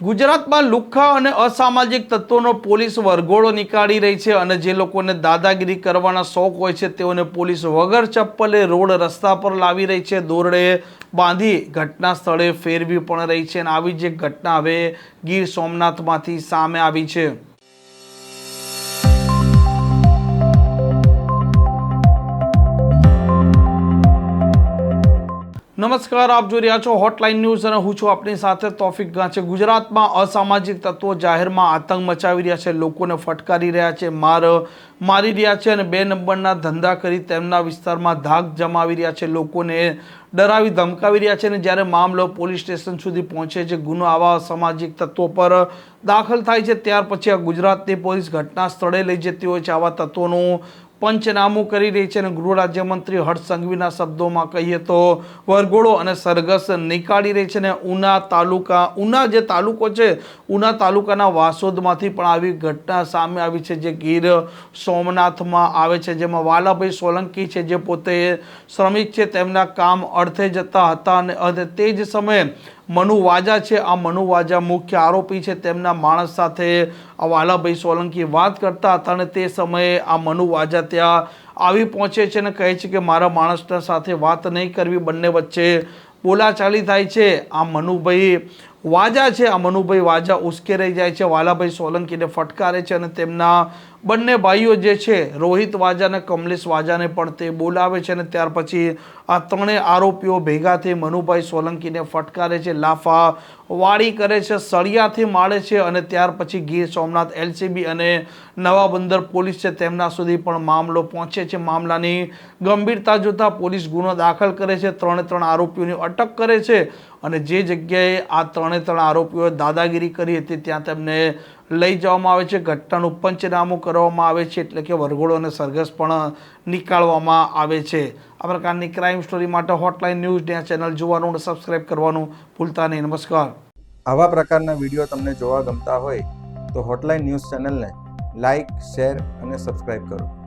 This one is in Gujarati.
ગુજરાતમાં લુખ્ખા અને અસામાજિક તત્વોનો પોલીસ વરઘોડો નીકાળી રહી છે અને જે લોકોને દાદાગીરી કરવાના શોખ હોય છે, તેઓને પોલીસ વગર ચપ્પલે રોડ રસ્તા પર લાવી રહી છે. દોરડે બાંધી ઘટના સ્થળે ફેરવી પણ રહી છે અને આવી જ એક ઘટના હવે ગીર સોમનાથમાંથી સામે આવી છે. નમસ્કાર, આપ જોઈ રહ્યા છો હોટલાઇન ન્યૂઝ અને હું છું આપની સાથે તોફિક ગાંચે ગુજરાતમાં અસામાજિક તત્વો જાહેરમાં આતંક મચાવી રહ્યા છે, લોકોને ફટકારી રહ્યા છે, માર, મારી રહ્યા છે અને બે નંબરના ધંધા કરી તેમના વિસ્તારમાં ધાક જમાવી રહ્યા છે. લોકોને ડરાવી, ધમકાવી રહ્યા છે અને જ્યારે મામલો પોલીસ સ્ટેશન સુધી પહોંચે છે, ગુનો આવા અસામાજિક તત્વો પર દાખલ થાય છે. ત્યાર પછી આ ગુજરાતની પોલીસ ઘટના સ્થળે લઈ જતી હોય છે. આવા તત્વોનું પંચનામું કરી રહી છે અને ગૃહ રાજ્યમંત્રી હર્ષ સંઘવીના શબ્દોમાં કહીએ તો, વરઘોડો અને સરઘસ નીકાળી રહી છે અને ઉના તાલુકા, ઉના જે તાલુકો છે, ઉના તાલુકાના વાસોદમાંથી પણ આવી ઘટના સામે આવી છે જે ગીર સોમનાથમાં આવે છે, જેમાં વાલાભાઈ સોલંકી છે જે પોતે શ્રમિક છે, તેમના કામ અર્થે જતા હતા અને તે જ સમયે મનુ વાજા છે. આ મનુ વાજા મુખ્ય આરોપી છે. તેમના માણસ સાથે આ વાલાભાઈ સોલંકી વાત કરતા હતા અને તે સમયે આ મનુ વાજા ત્યાં આવી પહોંચે છે અને કહે છે કે મારા માણસના સાથે વાત નહીં કરવી. બંને વચ્ચે બોલાચાલી થાય છે. આ મનુભાઈ વાજા છે, આ મનુભાઈ વાજા ઉશ્કેરાઈ જાય છે, વાલાભાઈ સોલંકીને ફટકારે છે અને તેમના બંને ભાઈઓ જે છે, રોહિત વાજા અને કમલેશ વાજાને પણ તે બોલાવે છે અને ત્યાર પછી આ ત્રણેય આરોપીઓ ભેગા થઈ મનુભાઈ સોલંકીને ફટકારે છે લાફા વાળી કરે છે, સળિયાથી માળે છે અને ત્યાર પછી ગીર સોમનાથ એલસીબી અને નવા બંદર પોલીસ છે તેમના સુધી પણ મામલો પહોંચે છે. મામલાની ગંભીરતા જોતા પોલીસ ગુનો દાખલ કરે છે, ત્રણે ત્રણ આરોપીઓની અટક કરે છે. અને જે જગ્યાએ આ ત્રણે ત્રણ આરોપીઓએ દાદાગીરી કરી હતી, ત્યાં તેમને લઈ જવામાં આવે છે. ઘટનાનું પંચનામું કરવામાં આવે છે, એટલે કે વરઘોડો અને સરઘસ પણ નીકાળવામાં આવે છે. આ પ્રકારની ક્રાઇમ સ્ટોરી માટે હોટલાઇન ન્યૂઝ ડે ચેનલ જોવાનું અને સબસ્ક્રાઇબ કરવાનું ભૂલતા નહીં. નમસ્કાર. આવા પ્રકારના વીડિયો તમને જોવા ગમતા હોય તો હોટલાઇન ન્યૂઝ ચેનલને લાઇક શેર અને સબસ્ક્રાઇબ કરો.